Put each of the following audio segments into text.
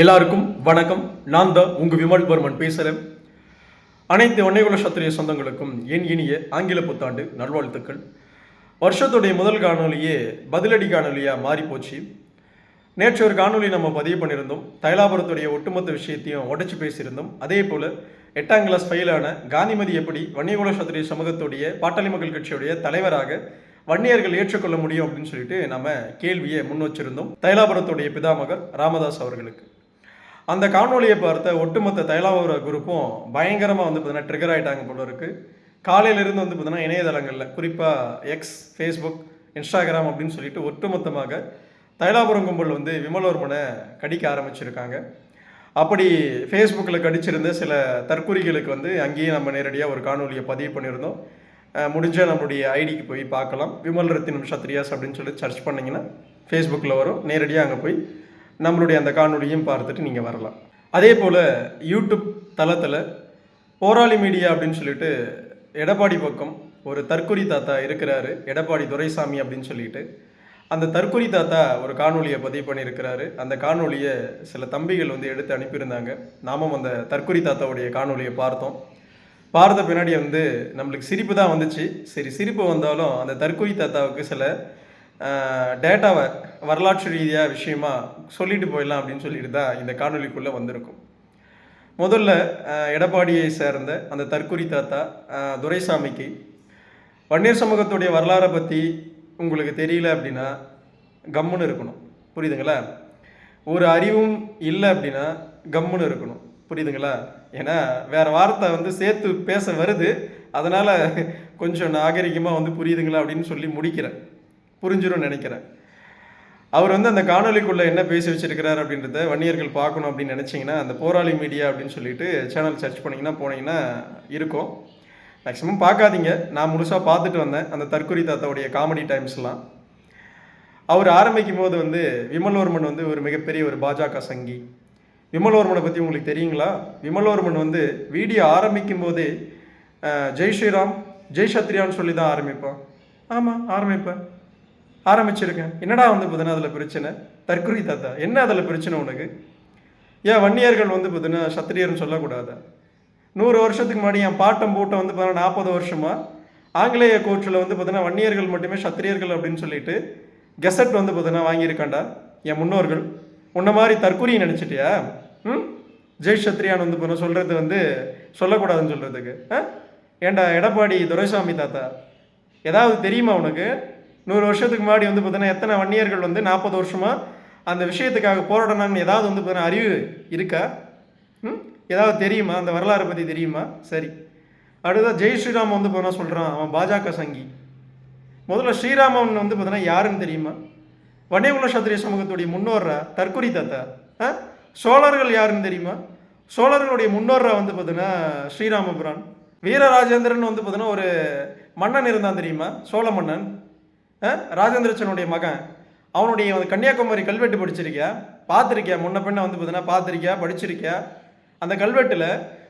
எல்லாருக்கும் வணக்கம். நான் தான் உங்கள் விமல் வர்மன் பேசுகிறேன் அனைத்து ஒன்னைகுல சத்திரிய சொந்தங்களுக்கும் என் இனிய ஆங்கில புத்தாண்டு நல்வாழ்த்துக்கள். வருஷத்துடைய முதல் காணொலியே பதிலடி காணொலியாக மாறி போச்சு நேற்று ஒரு காணொலி நம்ம பதிவு பண்ணியிருந்தோம். தைலாபுரத்துடைய ஒட்டுமொத்த விஷயத்தையும் உடச்சி பேசியிருந்தோம். அதே போல் எட்டாம் கிளாஸ் ஃபெயிலான காந்திமதி எப்படி வன்னியகுல சத்திரிய சமூகத்துடைய பாட்டாளி மக்கள் கட்சியுடைய தலைவராக வன்னியர்கள் ஏற்றுக்கொள்ள முடியும் அப்படின்னு சொல்லிட்டு நம்ம கேள்வியை முன் வச்சிருந்தோம். தைலாபுரத்துடைய பிதாமகர் ராமதாஸ் அவர்களுக்கு. அந்த காணொலியை பார்த்த ஒட்டுமொத்த தைலாவர குரூப்பும் பயங்கரமாக வந்து பார்த்தீங்கன்னா ட்ரிகர் ஆகிட்டாங்க போல இருக்கு. காலையிலிருந்து வந்து பார்த்தீங்கன்னா இணையதளங்களில் குறிப்பாக எக்ஸ் ஃபேஸ்புக் இன்ஸ்டாகிராம் அப்படின்னு சொல்லிட்டு ஒட்டுமொத்தமாக தைலாபுரம் கும்பல் வந்து விமலோர்மனை கடிக்க ஆரம்பிச்சிருக்காங்க. அப்படி ஃபேஸ்புக்கில் கடிச்சிருந்த சில தற்குறிகளுக்கு வந்து அங்கேயே நம்ம நேரடியாக ஒரு காணொலியை பதிவு பண்ணியிருந்தோம். முடிஞ்ச நம்மளுடைய ஐடிக்கு போய் பார்க்கலாம். விமல் ரத்தினம் சத்ரியாஸ் அப்படின்னு சொல்லி சர்ச் பண்ணிங்கன்னா ஃபேஸ்புக்கில் வரும். நேரடியாக அங்கே போய் நம்மளுடைய அந்த காணொலியும் பார்த்துட்டு நீங்கள் வரலாம். அதே போல் யூடியூப் தளத்தில் போராளி மீடியா அப்படின்னு சொல்லிட்டு எடப்பாடி பக்கம் ஒரு தற்கொலை தாத்தா இருக்கிறாரு எடப்பாடி துரைசாமி அப்படின்னு சொல்லிட்டு. அந்த தற்கொலை தாத்தா ஒரு காணொலியை பதிவு பண்ணியிருக்கிறாரு. அந்த காணொலியை சில தம்பிகள் வந்து எடுத்து அனுப்பியிருந்தாங்க. நாமும் அந்த தற்கொலை தாத்தாவுடைய காணொலியை பார்த்தோம். பார்த்த பின்னாடி வந்து நம்மளுக்கு சிரிப்பு தான் வந்துச்சு. சரி சிரிப்பு வந்தாலும் அந்த தற்கொலை தாத்தாவுக்கு சில டேட்டாவை வரலாற்று ரீதியாக விஷயமா சொல்லிட்டு போயிடலாம் அப்படின்னு சொல்லிட்டு தான் இந்த காணொலிக்குள்ளே வந்திருக்கும். முதல்ல எடப்பாடியை சேர்ந்த அந்த தற்குறி தாத்தா துரைசாமிக்கு வன்னியர் சமூகத்துடைய வரலாறை பற்றி உங்களுக்கு தெரியல அப்படின்னா கம்முன்னு இருக்கணும். புரியுதுங்களா? ஒரு அறிவும் இல்லை அப்படின்னா கம்முன்னு இருக்கணும். புரியுதுங்களா? ஏன்னா வேறு வார்த்தை வந்து சேர்த்து பேச வருது. அதனால் கொஞ்சம் நாகரிகமாக வந்து புரியுதுங்களா அப்படின்னு சொல்லி முடிக்கிறேன். புரிஞ்சிடும் நினைக்கிறேன். அவர் வந்து அந்த காணொலிக்குள்ள என்ன பேசி வச்சிருக்கிறார் அப்படின்றத வன்னியர்கள் பார்க்கணும் அப்படின்னு நினச்சிங்கன்னா அந்த போராளி மீடியா அப்படின்னு சொல்லிட்டு சேனல் சர்ச் பண்ணிங்கன்னா போனீங்கன்னா இருக்கும். மேக்ஸிமம் பார்க்காதீங்க. நான் முழுசாக பார்த்துட்டு வந்தேன். அந்த தற்குறி தாத்தாவுடைய காமெடி டைம்ஸ்லாம் அவர் ஆரம்பிக்கும் போது வந்து விமல்வர்மன் வந்து ஒரு மிகப்பெரிய ஒரு பாஜக சங்கி. விமல்வர்மனை பற்றி உங்களுக்கு தெரியுங்களா? விமல்வர்மன் வந்து வீடியோ ஆரம்பிக்கும் போதே ஜெய் ஸ்ரீராம் ஜெய் சத்ரியான்னு சொல்லி தான் ஆரம்பிப்பான். ஆமாம் ஆரம்பிப்பேன் ஆரம்பிச்சிருக்கேன். என்னடா வந்து பார்த்தீங்கன்னா அதில் பிரச்சனை? தற்குறி தாத்தா. என்ன அதில் பிரச்சனை உனக்கு? ஏன் வன்னியர்கள் வந்து பார்த்தீங்கன்னா சத்திரியர்னு சொல்லக்கூடாதா? நூறு வருஷத்துக்கு முன்னாடி என் பாட்டம் பூட்டம் வந்து பார்த்தீங்கன்னா நாற்பது வருஷமா? ஆங்கிலேய கோர்ட்டில் வந்து பார்த்தீங்கன்னா வன்னியர்கள் மட்டுமே சத்திரியர்கள் அப்படின்னு சொல்லிட்டு கெசட் வந்து பார்த்தீங்கன்னா வாங்கியிருக்காண்டா என் முன்னோர்கள். உன்ன மாதிரி தற்கொலை நினச்சிட்டியா? ம்? ஜெய் சத்ரியான் வந்து பண்ண சொல்கிறது வந்து சொல்லக்கூடாதுன்னு சொல்கிறதுக்கு ஆ? ஏண்டா எடப்பாடி துரைசாமி தாத்தா? ஏதாவது தெரியுமா உனக்கு? நூறு வருஷத்துக்கு முன்னாடி வந்து பார்த்தீங்கன்னா எத்தனை வன்னியர்கள் வந்து நாற்பது வருஷமாக அந்த விஷயத்துக்காக போராடணும்னு ஏதாவது வந்து பார்த்தீங்கன்னா அறிவு இருக்கா? ம்? ஏதாவது தெரியுமா? அந்த வரலாறை பற்றி தெரியுமா? சரி. அடுத்தது ஜெய் ஸ்ரீராம் வந்து பார்த்தீங்கன்னா சொல்கிறான் அவன் பாஜக சங்கி. முதல்ல ஸ்ரீராமன் வந்து பார்த்தீங்கன்னா யாருன்னு தெரியுமா? வன்னியகுல சத்திரிய சமூகத்துடைய முன்னோர்ரா? தற்குறி தாத்தா. ஆ? சோழர்கள் யாருன்னு தெரியுமா? சோழர்களுடைய முன்னோர்ரா வந்து பார்த்தீங்கன்னா ஸ்ரீராமபுரான் வீரராஜேந்திரன் வந்து பார்த்தீங்கன்னா ஒரு மன்னன் இருந்தான் தெரியுமா? சோழ மன்னன். ஆ? ராஜேந்திர மகன். அவனுடைய கன்னியாகுமரி கல்வெட்டு படிச்சிருக்கியா? பார்த்துருக்கியா? முன்ன பெண்ணை வந்து பார்த்தீங்கன்னா பார்த்துருக்கியா? படிச்சிருக்கியா? அந்த கல்வெட்டில்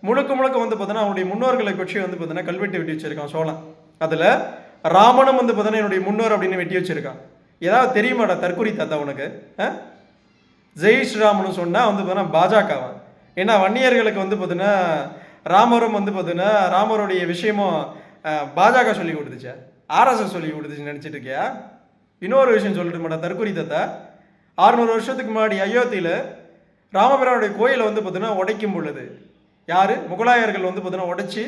முழுக்க முழுக்க வந்து பார்த்தீங்கன்னா அவனுடைய முன்னோர்களை பற்றி வந்து பார்த்தீங்கன்னா கல்வெட்டு வெட்டி வச்சிருக்கான் சோழன். அதில் ராமனும் வந்து பார்த்தீங்கன்னா என்னுடைய முன்னோர் அப்படின்னு வெட்டி வச்சிருக்கான். ஏதாவது தெரியுமாடா தற்கொலை தாத்தா உனக்கு? ஆ? ஜெய் ஸ்ரீராமனு சொன்னால் வந்து பார்த்தீங்கன்னா பாஜகவன் ஏன்னா வன்னியர்களுக்கு வந்து பார்த்தீங்கன்னா ராமரும் வந்து பார்த்தீங்கன்னா ராமருடைய விஷயமும் பாஜக சொல்லி கொடுத்துச்சேன் ஆர்எஸ்எஸ் சொல்லி கொடுத்துச்சு நினச்சிட்டு இருக்கியா இன்னொரு விஷயம் சொல்லிட்டு மாட்டா தற்குறி தாத்தா. ஆறுநூறு வருஷத்துக்கு முன்னாடி அயோத்தியில் ராமபிரானுடைய கோயிலை வந்து பார்த்தீங்கன்னா உடைக்கும் பொழுது யார்? முகலாயர்கள் வந்து பார்த்தீங்கன்னா உடைச்சி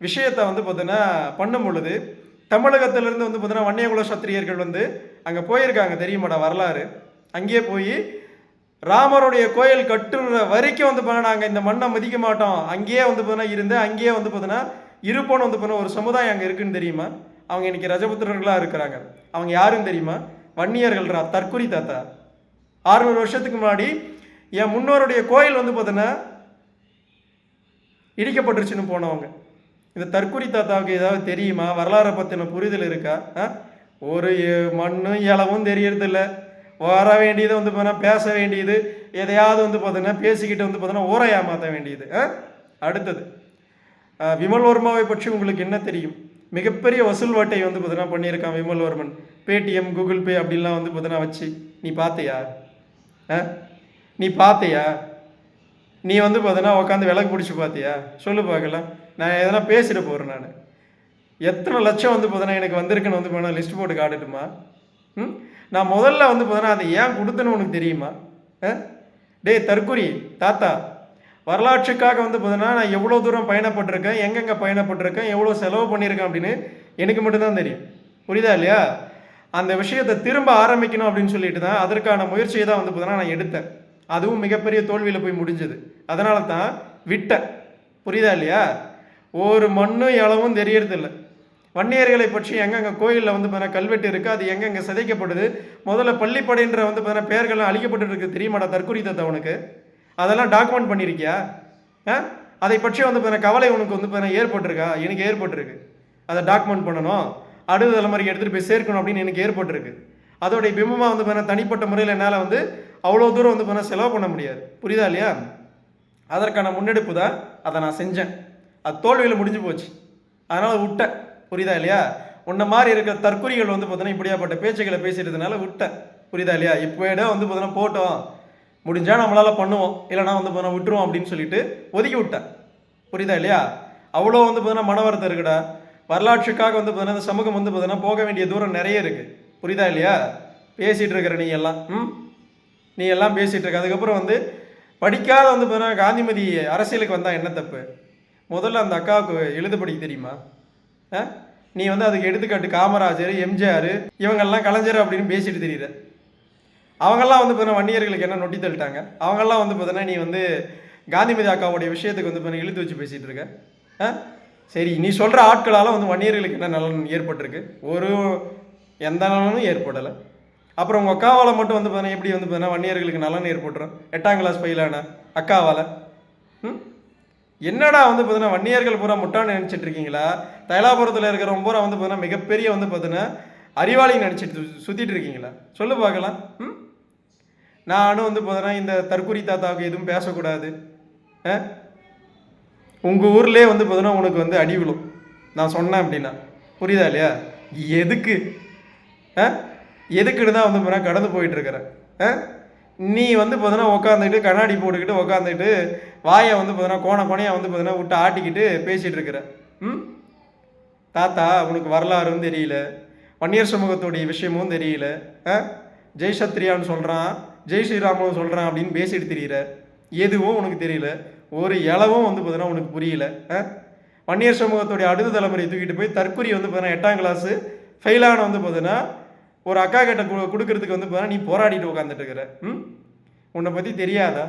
விஷயத்தை வந்து பார்த்தீங்கன்னா பண்ணும் பொழுது தமிழகத்திலேருந்து வந்து பார்த்தீங்கன்னா வன்னியகுல சத்திரியர்கள் வந்து அங்கே போயிருக்காங்க தெரியுமாடா வரலாறு. அங்கேயே போய் ராமருடைய கோயில் கட்டுற வரைக்கும் வந்து பார்த்தா நாங்கள் இந்த மண்ணை மதிக்க மாட்டோம். அங்கேயே வந்து பார்த்தீங்கன்னா இருந்து அங்கேயே வந்து பார்த்தீங்கன்னா இருப்போன்னு வந்து பார்த்தீங்கன்னா ஒரு சமுதாயம் அங்கே இருக்குன்னு தெரியுமா? அவங்க இன்னைக்கு ரஜபுத்திரர்களாக இருக்கிறாங்க. அவங்க யாரும் தெரியுமா? வன்னியர்கள்ரா தற்குறி தாத்தா. ஆறுநூறு வருஷத்துக்கு முன்னாடி என் முன்னோருடைய கோயில் வந்து பார்த்தீங்கன்னா இடிக்கப்பட்டுருச்சுன்னு போனவங்க. இந்த தற்குறி தாத்தாவுக்கு ஏதாவது தெரியுமா? வரலாறை பற்றின புரிதல் இருக்கா? ஆ? ஒரு மண்ணும் இலவும் தெரியறதில்ல. வர வேண்டியது வந்து பார்த்தீங்கன்னா பேச வேண்டியது. எதையாவது வந்து பார்த்தீங்கன்னா பேசிக்கிட்டு வந்து பார்த்தீங்கன்னா ஓர ஏமாற்ற வேண்டியது. ஆ? அடுத்தது விமல் வர்மாவை பற்றி உங்களுக்கு என்ன தெரியும்? மிகப்பெரிய வசூல் வாட்டை வந்து பார்த்தீங்கன்னா பண்ணியிருக்கான் விமல்வர்மன். பேடிஎம் கூகுள் பே அப்படின்லாம் வந்து பார்த்தீங்கன்னா வச்சு நீ பார்த்தியா ஆ? நீ பார்த்தியா நீ வந்து பார்த்தீங்கன்னா உட்காந்து விளக்கு பிடிச்சி பார்த்தியா சொல்லு பார்க்கலாம். நான் எதனா பேசிட்டு போகிறேன் நான். எத்தனை லட்சம் வந்து பார்த்தீங்கன்னா எனக்கு வந்திருக்குன்னு வந்து பார்த்தா லிஸ்ட் போட்டு காட்டுட்டுமா? ம்? நான் முதல்ல வந்து பார்த்தீங்கன்னா அதை ஏன் கொடுத்தேன்னு உனக்கு தெரியுமா? ஆ? டேய் தற்குறி தாத்தா வரலாற்றுக்காக வந்து பார்த்தீங்கன்னா நான் எவ்வளோ தூரம் பயணப்பட்டிருக்கேன் எங்கெங்கே பயணப்பட்டிருக்கேன் எவ்வளோ செலவு பண்ணியிருக்கேன் அப்படின்னு எனக்கு மட்டும்தான் தெரியும். புரியுதா இல்லையா? அந்த விஷயத்தை திரும்ப ஆரம்பிக்கணும் அப்படின்னு சொல்லிட்டு தான் அதற்கான முயற்சியை தான் வந்து பார்த்தீங்கன்னா நான் எடுத்தேன். அதுவும் மிகப்பெரிய தோல்வியில் போய் முடிஞ்சது. அதனால தான் விட்டேன். புரியுதா இல்லையா? ஒரு மண்ணும் இளவும் தெரியறதில்ல. வன்னியர்களை பற்றி எங்கெங்கே கோயிலில் வந்து பார்த்தீங்கன்னா கல்வெட்டு இருக்குது அது எங்கெங்கே சிதைக்கப்படுது? முதல்ல பள்ளிப்படைன்ற வந்து பார்த்தீங்கன்னா பெயர்கள்லாம் அழிக்கப்பட்டு இருக்கு தெரியுமாடா? தற்குறி தத்த உனக்கு அதெல்லாம் டாக்குமெண்ட் பண்ணியிருக்கியா ஆ? அதை பற்றி வந்து பார்த்தீங்கன்னா கவலை உனக்கு வந்து பார்த்தீங்கன்னா ஏற்பட்டிருக்கா? எனக்கு ஏற்பட்டிருக்கு. அதை டாக்குமெண்ட் பண்ணணும். அடுத்த தலைமுறைக்கு எடுத்துகிட்டு போய் சேர்க்கணும் அப்படின்னு எனக்கு ஏற்பட்டிருக்கு. அதோடைய பிம்பமாக வந்து பார்த்தீங்கன்னா தனிப்பட்ட முறையில் என்னால் வந்து அவ்வளோ தூரம் வந்து பார்த்தீங்கன்னா செலவு பண்ண முடியாது. புரியுதா இல்லையா? அதற்கான முன்னெடுப்பு தான் அதை நான் செஞ்சேன். அது தோல்வியில் முடிஞ்சு போச்சு. அதனால் விட்டேன். புரியுதா இல்லையா? உன்ன மாதிரி இருக்கிற தற்குறிகள் வந்து பார்த்தீங்கன்னா இப்படியாப்பட்ட பேச்சுக்களை பேசுறதுனால விட்டேன். புரியுதா இல்லையா? இப்போட வந்து பார்த்தீங்கன்னா போட்டோம். முடிஞ்சால் நம்மளால் பண்ணுவோம். இல்லைனா வந்து பார்த்தீங்கன்னா விட்டுருவோம் அப்படின்னு சொல்லிட்டு ஒதுக்கி விட்டேன். புரியுதா இல்லையா? அவ்வளோ வந்து பார்த்தீங்கன்னா மன வருத்தம் இருக்குடா. வரலாற்றுக்காக வந்து பார்த்தீங்கன்னா இந்த சமூகம் வந்து பார்த்தீங்கன்னா போக வேண்டிய தூரம் நிறைய இருக்குது புரியுதா இல்லையா? பேசிகிட்டு இருக்கிற நீ எல்லாம் ம்? நீ எல்லாம் பேசிகிட்டு இருக்க. அதுக்கப்புறம் வந்து படிக்காத வந்து பார்த்தீங்கன்னா காந்திமதி அரசியலுக்கு வந்தால் என்ன தப்பு? முதல்ல அந்த அக்காவுக்கு எழுத படிக்க தெரியுமா? ஆ? நீ வந்து அதுக்கு எடுத்துக்காட்டு காமராஜர் எம்ஜிஆர் இவங்கெல்லாம் கலைஞர் அப்படின்னு பேசிட்டு தெரியுற. அவங்கெல்லாம் வந்து பார்த்தீங்கன்னா வன்னியர்களுக்கு என்ன நொட்டி தள்ளிட்டாங்க? அவங்கெல்லாம் வந்து பார்த்தீங்கன்னா நீ வந்து காந்திமதி அக்காவுடைய விஷயத்துக்கு வந்து பார்த்தீங்கன்னா இழுத்து வச்சு பேசிகிட்டு இருக்க. ஆ? சரி நீ சொல்கிற ஆட்களால் வந்து வன்னியர்களுக்கு என்ன நலன் ஏற்பட்டிருக்கு? ஒரு எந்த நலனும் ஏற்படலை. அப்புறம் உங்கள் அக்காவால் மட்டும் வந்து பார்த்தீங்கன்னா எப்படி வந்து பார்த்தீங்கன்னா வன்னியர்களுக்கு நலன் ஏற்பட்டுரும்? எட்டாம் கிளாஸ் ஃபெயிலான அக்காவால்? ம்? என்னடா வந்து பார்த்தீங்கன்னா வன்னியர்கள் பூரா முட்டான்னு நினச்சிட்டு இருக்கீங்களா? தைலாபுரத்தில் இருக்கிறவங்க பூரா வந்து பார்த்தீங்கன்னா மிகப்பெரிய வந்து பார்த்தீங்கன்னா அறிவாளி நினச்சிட்டு சுற்றிட்டு இருக்கீங்களா? சொல்லு பார்க்கலாம். ம்? நானும் வந்து பார்த்தோன்னா இந்த தற்குறி தாத்தாவுக்கு எதுவும் பேசக்கூடாது. ஆ? உங்கள் ஊர்லேயே வந்து பார்த்தோன்னா உனக்கு வந்து அடி விழும். நான் சொன்னேன் அப்படின்னா. புரியுதா இல்லையா? எதுக்கு? ஆ? எதுக்குன்னு தான் வந்து பார்த்தீங்கன்னா கடந்து போயிட்டுருக்கிறேன் ஆ? நீ வந்து பார்த்தோன்னா உட்காந்துக்கிட்டு கண்ணாடி போட்டுக்கிட்டு உட்காந்துக்கிட்டு வாயை வந்து பார்த்தோன்னா கோண கோணையாக வந்து பார்த்தோன்னா விட்டு ஆட்டிக்கிட்டு பேசிகிட்டு இருக்கிற ம்? தாத்தா உனக்கு வரலாறும் தெரியல. வன்னியர் சமூகத்துடைய விஷயமும் தெரியல. ஆ? ஜெய் சத்ரியான்னு சொல்கிறான் ஜெய் ஸ்ரீராமன் சொல்கிறான் அப்படின்னு பேசிட்டு தெரியல எதுவும் உனக்கு தெரியல. ஒரு இளவும் வந்து பார்த்தீங்கன்னா உனக்கு புரியல. ஆ? வன்னியர் சமூகத்துடைய அடுத்த தலைமுறை தூக்கிட்டு போய் தற்குறி வந்து பார்த்தீங்கன்னா எட்டாம் கிளாஸு ஃபெயிலான வந்து பார்த்தீங்கன்னா ஒரு அக்கா கிட்ட கொடுக்கறதுக்கு வந்து பார்த்தீங்கன்னா நீ போராடிட்டு உட்காந்துட்டு இருக்கிற. ம்? உன்னை பற்றி தெரியாதா?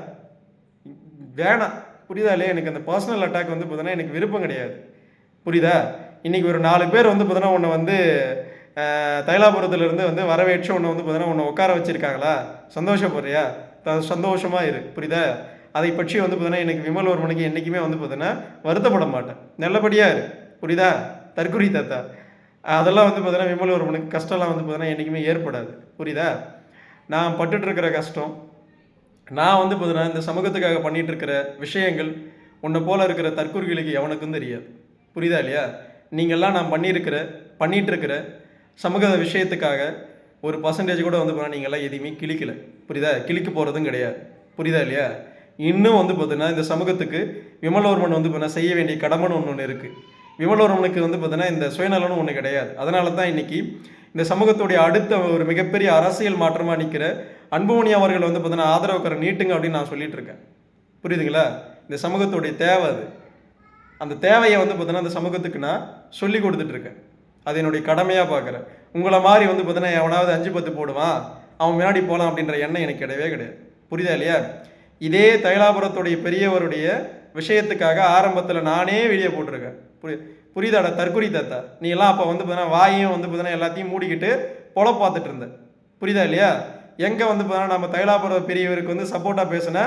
வேணாம். புரியுதா இல்லையா? எனக்கு அந்த பர்சனல் அட்டாக் வந்து பார்த்தீங்கன்னா எனக்கு விருப்பம் கிடையாது. புரியுதா? இன்னைக்கு ஒரு நாலு பேர் வந்து பார்த்தீங்கன்னா உன்னை வந்து தைலாபுரத்துலேருந்து வந்து வரவேற்று உன்னை வந்து பார்த்தீங்கன்னா உன்னை உட்கார வச்சுருக்காங்களா? சந்தோஷப்படுறியா? த- சந்தோஷமாக இரு. புரியுதா? அதை பற்றி வந்து பார்த்தீங்கன்னா எனக்கு விமல்வர்மனுக்கு என்றைக்குமே வந்து பார்த்தீங்கன்னா வருத்தப்பட மாட்டேன். நல்லபடியாக இரு. புரியுதா? தற்குறி தாத்தா. அதெல்லாம் வந்து பார்த்தீங்கன்னா விமல்வர்மனுக்கு கஷ்டம்லாம் வந்து பார்த்தீங்கன்னா என்றைக்குமே ஏற்படாது. புரியுதா? நான் பட்டுட்ருக்கிற கஷ்டம் நான் வந்து பார்த்தீங்கன்னா இந்த சமூகத்துக்காக பண்ணிகிட்ருக்கிற இருக்கிற விஷயங்கள் உன்னை போல இருக்கிற தற்கொலைகளுக்கு எவனுக்கும் தெரியாது. புரியுதா இல்லையா? நீங்கள்லாம் நான் பண்ணியிருக்கிற பண்ணிட்டு இருக்கிற சமூக விஷயத்துக்காக ஒரு பர்சன்டேஜ் கூட வந்து பார்த்தீங்கன்னா நீங்கள்லாம் எதையுமே கிழிக்கல. புரியுதா? கிழிக்க போகிறதும் கிடையாது. புரியுதா இல்லையா? இன்னும் வந்து பார்த்தீங்கன்னா இந்த சமூகத்துக்கு விமலவர்மன் வந்து பார்த்தீங்கன்னா செய்ய வேண்டிய கடமைன்னு ஒன்று ஒன்று இருக்குது விமலவர்மனுக்கு வந்து பார்த்தீங்கன்னா இந்த சுயநலனும் ஒன்று கிடையாது. அதனால தான் இன்னைக்கு இந்த சமூகத்துடைய அடுத்த ஒரு மிகப்பெரிய அரசியல் மாற்றமாக நிற்கிற அன்புமணி அவர்கள் வந்து பார்த்தீங்கன்னா ஆதரவு கரை நீட்டுங்க அப்படின்னு நான் சொல்லிட்டு இருக்கேன். புரியுதுங்களா? இந்த சமூகத்துடைய தேவை அது. அந்த தேவையை வந்து பார்த்தீங்கன்னா அந்த சமூகத்துக்கு நான் சொல்லி கொடுத்துட்ருக்கேன் அது என்னுடைய கடமையாக பார்க்குறேன் உங்களை மாதிரி வந்து பார்த்தீங்கன்னா எவனாவது அஞ்சு பத்து போடுவான் அவன் முன்னாடி போகலாம் அப்படின்ற எண்ணம் எனக்கு கிடையவே கிடையாது. புரியுதா இல்லையா? இதே தைலாபுரத்துடைய பெரியவருடைய விஷயத்துக்காக ஆரம்பத்தில் நானே வீடியோ போட்டிருக்கேன். புரிய புரியுதாடா? தற்குறி தாத்தா. நீ எல்லாம் அப்போ வந்து பார்த்தீங்கன்னா வாயும் வந்து பார்த்தீங்கன்னா எல்லாத்தையும் மூடிக்கிட்டு பொல பார்த்துட்டு இருந்த புரியுதா இல்லையா? எங்கே வந்து பார்த்தீங்கன்னா நம்ம தைலாபுர பெரியவருக்கு வந்து சப்போர்ட்டாக பேசினா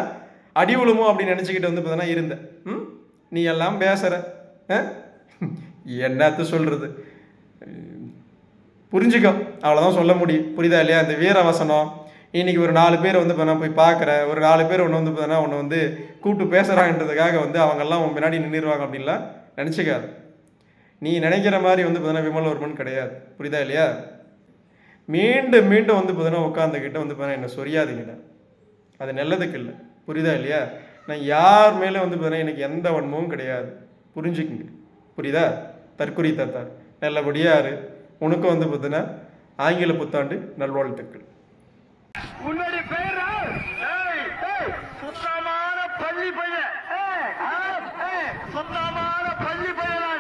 அடி விழுமோ அப்படின்னு நினச்சிக்கிட்டு வந்து பார்த்தீங்கன்னா இருந்தேன். ம்? நீ எல்லாம் பேசுகிற என்னத்த சொல்கிறது புரிஞ்சுக்கோ. அவ்வளோதான் சொல்ல முடியும். புரியுதா இல்லையா? இந்த வீரவசனம் இன்னைக்கு ஒரு நாலு பேர் வந்து இப்போ போய் பார்க்குற ஒரு நாலு பேர் ஒன்று வந்து பார்த்தீங்கன்னா ஒன்று வந்து கூப்பிட்டு பேசுகிறாங்கன்றதுக்காக வந்து அவங்கெல்லாம் உன் முன்னாடி நின்றுடுவாங்க அப்படின்லாம் நினச்சிக்காது. நீ நினைக்கிற மாதிரி வந்து பார்த்தீங்கன்னா விமல்வர்மன் கிடையாது. புரியுதா இல்லையா? மீண்டும் மீண்டும் வந்து பார்த்தீங்கன்னா உட்காந்துக்கிட்ட வந்து பார்த்தீங்கன்னா என்ன சொரியாதீங்கடா அது நல்லதுக்கு இல்லை. புரியுதா இல்லையா? நான் யார் மேலே வந்து பார்த்தீங்கன்னா எனக்கு எந்த வன்மமும் கிடையாது. புரிஞ்சுக்குங்க. புரியுதா? தற்குறி தாத்தா நல்லபடியாக இரு. உனக்கும் வந்து பார்த்தீங்கன்னா ஆங்கில புத்தாண்டு நல்வாழ்த்துக்கள். உன்னுடைய பேர் ஏய், சுத்தமான பள்ளி பையன். ஏய், சுத்தமான பள்ளி பையன்